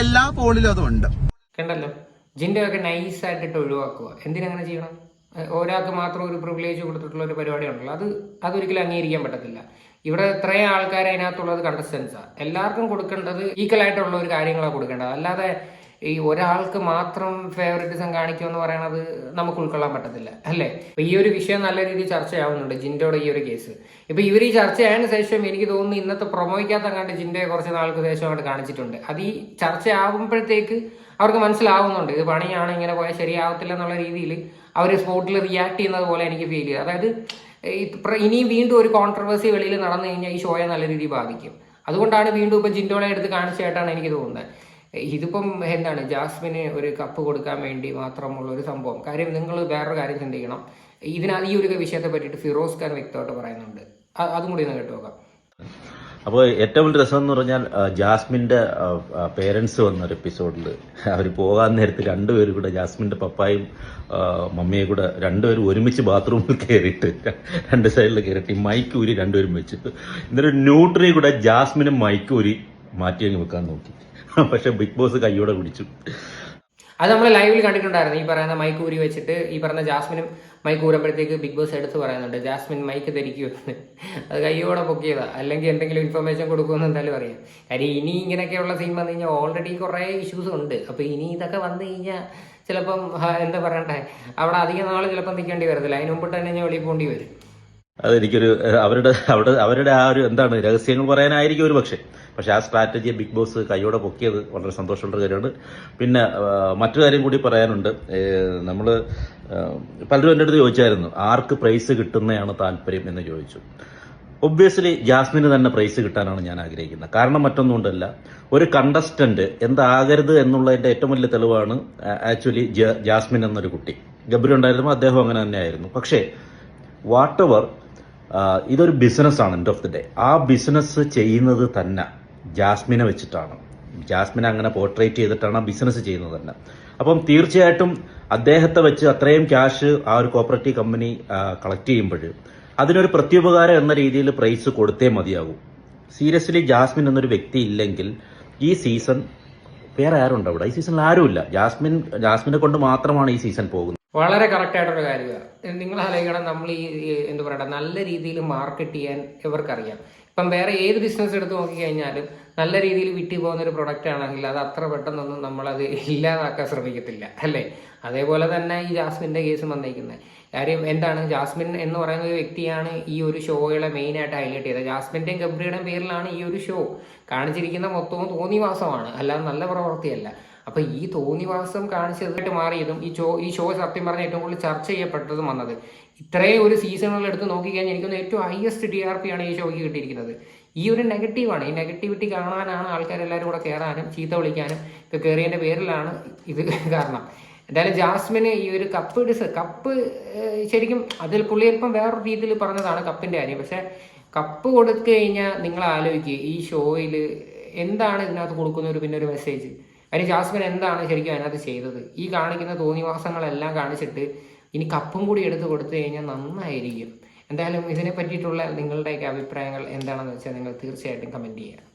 എല്ലാ ഫോണിലും അതുണ്ട്. കണ്ടല്ലോ? നൈസ് ആയിട്ട് ഒഴിവാക്കുക. എന്തിനങ്ങനെ ചെയ്യണം? ഒരാൾക്ക് മാത്രം ഒരു പ്രിവിലേജ് കൊടുത്തിട്ടുള്ള ഒരു പരിപാടി ഉണ്ടല്ലോ. അത് അതൊരിക്കലും അംഗീകരിക്കാൻ പറ്റത്തില്ല. ഇവിടെ ഇത്രയും ആൾക്കാർ അതിനകത്തുള്ളത് കണ്ടസ്റ്റൻസാണ് എല്ലാവർക്കും കൊടുക്കേണ്ടത് ഈക്വൽ ആയിട്ടുള്ള ഒരു കാര്യങ്ങളാണ് കൊടുക്കേണ്ടത്. അല്ലാതെ ഈ ഒരാൾക്ക് മാത്രം ഫേവററ്റിസം കാണിക്കുക എന്ന് പറയണത് നമുക്ക് ഉൾക്കൊള്ളാൻ പറ്റത്തില്ല അല്ലേ? അപ്പൊ ഈ ഒരു വിഷയം നല്ല രീതിയിൽ ചർച്ചയാവുന്നുണ്ട് ജിൻഡോയുടെ ഈ ഒരു കേസ്. ഇപ്പൊ ഇവർ ഈ ചർച്ചയായതിനു ശേഷം എനിക്ക് തോന്നുന്നു ഇന്നത്തെ പ്രൊമോയ്ക്കകത്ത് കണ്ട് ജിൻഡയെ കുറച്ച് നാൾക്ക് ശേഷം അങ്ങോട്ട് കാണിച്ചിട്ടുണ്ട്. അത് ഈ ചർച്ചയാവുമ്പോഴത്തേക്ക് അവർക്ക് മനസ്സിലാവുന്നുണ്ട് ഇത് പണിയാണ് ഇങ്ങനെ പോയാൽ ശരിയാവത്തില്ല എന്നുള്ള രീതിയിൽ അവർ സ്പോട്ടിൽ റിയാക്ട് ചെയ്യുന്നത് പോലെ എനിക്ക് ഫീൽ ചെയ്തു അതായത് ഇനിയും വീണ്ടും ഒരു കോൺട്രവേഴ്സി വെളിയിൽ നടന്നു കഴിഞ്ഞാൽ ഈ ഷോയെ നല്ല രീതിയിൽ ബാധിക്കും. അതുകൊണ്ടാണ് വീണ്ടും ഇപ്പം ജിൻഡോളെ എടുത്ത് കാണിച്ചതായിട്ടാണ് എനിക്ക് തോന്നുന്നത്. ഇതിപ്പം എന്താണ് ജാസ്മിന് ഒരു കപ്പ് കൊടുക്കാൻ വേണ്ടി മാത്രമുള്ള ഒരു സംഭവം. കാര്യം നിങ്ങൾ വേറൊരു കാര്യം ചിന്തിക്കണം. ഇതിനകത്ത് ഈ ഒരു വിഷയത്തെ പറ്റിയിട്ട് ഫിറോസ് ഖാൻ വ്യക്തമായിട്ട് പറയുന്നുണ്ട്. അതും കൂടി ഒന്ന് കേട്ടു നോക്കാം. അപ്പോൾ ഏറ്റവും രസം എന്ന് പറഞ്ഞാൽ ജാസ്മിന്റെ പേരൻസ് വന്ന ഒരു എപ്പിസോഡിൽ അവർ പോകാൻ നേരത്ത് രണ്ടുപേരും കൂടെ ജാസ്മിന്റെ പപ്പായും മമ്മിയെ കൂടെ രണ്ടുപേരും ഒരുമിച്ച് ബാത്റൂമിൽ കയറിയിട്ട് രണ്ട് സൈഡിൽ കയറിയിട്ട് ഈ മൈക്ക് ഊരി രണ്ടുപേരും വെച്ചിട്ട് എന്നിട്ട് ന്യൂട്രി കൂടെ ജാസ്മിനും മൈക്ക് ഊരി മാറ്റി വെക്കാൻ നോക്കി. പക്ഷെ ബിഗ് ബോസ് കൈയോടെ പിടിച്ചു. അത് നമ്മൾ ലൈവിൽ കണ്ടിട്ടുണ്ടായിരുന്നു. ഈ പറയുന്ന മൈക്ക് ഊരി വെച്ചിട്ട് ഈ പറയുന്ന ജാസ്മിനും മൈക്ക് ഊരുമ്പോഴത്തേക്ക് ബിഗ് ബോസ് എടുത്ത് പറയുന്നുണ്ട് ജാസ്മിൻ മൈക്ക് ധരിക്കുമെന്ന് അത് കയ്യോടെ പൊക്കിയതാ. അല്ലെങ്കിൽ എന്തെങ്കിലും ഇൻഫർമേഷൻ കൊടുക്കുമെന്ന് എന്തായാലും അറിയാം. കാര്യം ഇനി ഇങ്ങനെയൊക്കെയുള്ള സീൻ വന്നു കഴിഞ്ഞാൽ ഓൾറെഡി കുറേ ഇഷ്യൂസ് ഉണ്ട്. അപ്പോൾ ഇനി ഇതൊക്കെ വന്നു കഴിഞ്ഞാൽ ചിലപ്പം എന്താ പറയണ്ടേ അവിടെ അധികം നാൾ ചിലപ്പം നിൽക്കേണ്ടി വരത്തില്ല. അതിന് മുമ്പിട്ട് തന്നെ ഞാൻ വെളിയിൽ പോകേണ്ടി വരും. അതെനിക്കൊരു അവരുടെ അവിടെ അവരുടെ ആ ഒരു എന്താണ് രഹസ്യങ്ങൾ പറയാനായിരിക്കും ഒരു പക്ഷേ പക്ഷെ ആ സ്ട്രാറ്റജിയെ ബിഗ് ബോസ് കൈയോടെ പൊക്കിയത് വളരെ സന്തോഷമുള്ള കാര്യമാണ്. പിന്നെ മറ്റൊരു കാര്യം കൂടി പറയാനുണ്ട്. നമ്മൾ പലരും എന്റെ അടുത്ത് ചോദിച്ചായിരുന്നു ആർക്ക് പ്രൈസ് കിട്ടുന്നതാണ് താല്പര്യം എന്ന് ചോദിച്ചു. ഒബ്വിയസ്ലി ജാസ്മിന് തന്നെ പ്രൈസ് കിട്ടാനാണ് ഞാൻ ആഗ്രഹിക്കുന്നത്. കാരണം മറ്റൊന്നുകൊണ്ടല്ല ഒരു കണ്ടസ്റ്റന്റ് എന്താകരുത് എന്നുള്ളതിന്റെ ഏറ്റവും വലിയ തെളിവാണ് ആക്ച്വലി ജാസ്മിൻ എന്നൊരു കുട്ടി. ഗബ്രി ഉണ്ടായിരുന്നു അദ്ദേഹം അങ്ങനെ തന്നെയായിരുന്നു. പക്ഷേ വാട്ട് എവർ ഇതൊരു ബിസിനസ്സാണ് എൻഡ് ഓഫ് ദി ഡേ ആ ബിസിനസ് ചെയ്യുന്നത് തന്നെ. ജാസ്മിനെ വെച്ചിട്ടാണ്. ജാസ്മിനെ അങ്ങനെ പോർട്രേറ്റ് ചെയ്തിട്ടാണ് ബിസിനസ് ചെയ്യുന്നത് തന്നെ. അപ്പം തീർച്ചയായിട്ടും അദ്ദേഹത്തെ വെച്ച് അത്രയും ക്യാഷ് ആ ഒരു കോപ്പറേറ്റീവ് കമ്പനി കളക്ട് ചെയ്യുമ്പോൾ അതിനൊരു പ്രത്യുപകാരം എന്ന രീതിയിൽ പ്രൈസ് കൊടുത്തേ മതിയാകും. സീരിയസ്ലി ജാസ്മിൻ എന്നൊരു വ്യക്തി ഇല്ലെങ്കിൽ ഈ സീസൺ വേറെ ആരുണ്ട് അവിടെ? ഈ സീസണിൽ ആരുമില്ല. ജാസ്മിൻ ജാസ്മിനെ കൊണ്ട് മാത്രമാണ് ഈ സീസൺ പോകുന്നത്. വളരെ കറക്റ്റ് ആയിട്ടൊരു കാര്യമാണ് നിങ്ങൾ ആലോചിക്കണം നമ്മൾ ഈ എന്താ പറയുക നല്ല രീതിയിൽ മാർക്കറ്റ് ചെയ്യാൻ ഇവർക്കറിയാം. ഇപ്പം വേറെ ഏത് ബിസിനസ് എടുത്ത് നോക്കിക്കഴിഞ്ഞാലും നല്ല രീതിയിൽ വിറ്റി പോകുന്ന ഒരു പ്രൊഡക്റ്റ് ആണെങ്കിൽ അത് അത്ര പെട്ടെന്നൊന്നും നമ്മളത് ഇല്ലാതാക്കാൻ ശ്രമിക്കത്തില്ല അല്ലേ? അതേപോലെ തന്നെ ഈ ജാസ്മിന്റെ കേസ് വന്നിരിക്കുന്നത് കാര്യം എന്താണ്? ജാസ്മിൻ എന്ന് പറയുന്ന ഒരു വ്യക്തിയാണ് ഈ ഒരു ഷോകളെ മെയിനായിട്ട് ഹൈലൈറ്റ് ചെയ്തത്. ജാസ്മിന്റെയും ഗബ്രിയുടെയും പേരിലാണ് ഈ ഒരു ഷോ കാണിച്ചിരിക്കുന്ന മൊത്തവും തോന്നിവാസമാണ്. അല്ലാതെ നല്ല പ്രവൃത്തിയല്ല. അപ്പൊ ഈ തോന്നിവാസം കാണിച്ചതായിട്ട് മാറിയതും ഈ ഷോ ഈ ഷോ സത്യം പറഞ്ഞ ഏറ്റവും കൂടുതൽ ചർച്ച ചെയ്യപ്പെട്ടതും വന്നത്. ഇത്രയും ഒരു സീസണുകൾ എടുത്ത് നോക്കിക്കഴിഞ്ഞാൽ എനിക്കൊന്ന് ഏറ്റവും ഹയസ്റ്റ് ടി ആർ പി ആണ് ഈ ഷോയ്ക്ക് കിട്ടിയിരിക്കുന്നത്. ഈ ഒരു നെഗറ്റീവാണ് ഈ നെഗറ്റിവിറ്റി കാണാനാണ് ആൾക്കാർ ആൾക്കാരെല്ലാവരും കൂടെ കയറാനും ചീത്ത വിളിക്കാനും ഒക്കെ കയറിയതിന്റെ പേരിലാണ് ഇത് കാരണം. എന്തായാലും ജാസ്മിന് ഈ ഒരു കപ്പ് ഡിസ് കപ്പ് ശരിക്കും അതിൽ പുള്ളി അല്പം വേറൊരു രീതിയിൽ പറഞ്ഞതാണ് കപ്പിന്റെ കാര്യം. പക്ഷേ കപ്പ് കൊടുത്തു കഴിഞ്ഞാൽ നിങ്ങൾ ആലോചിക്കുക ഈ ഷോയിൽ എന്താണ് ഇതിനകത്ത് കൊടുക്കുന്ന ഒരു പിന്നെ ഒരു മെസ്സേജ് കാര്യം ജാസ്മിൻ എന്താണ് ശരിക്കും അതിനകത്ത് ചെയ്തത്? ഈ കാണിക്കുന്ന തോന്നിവാസങ്ങളെല്ലാം കാണിച്ചിട്ട് ഇനി കപ്പും കൂടി എടുത്ത് കൊടുത്തു കഴിഞ്ഞാൽ നന്നായിരിക്കും. എന്തായാലും ഇതിനെ പറ്റിയിട്ടുള്ള നിങ്ങളുടെയൊക്കെ അഭിപ്രായങ്ങൾ എന്താണെന്ന് വെച്ചാൽ നിങ്ങൾ തീർച്ചയായിട്ടും കമന്റ് ചെയ്യുക.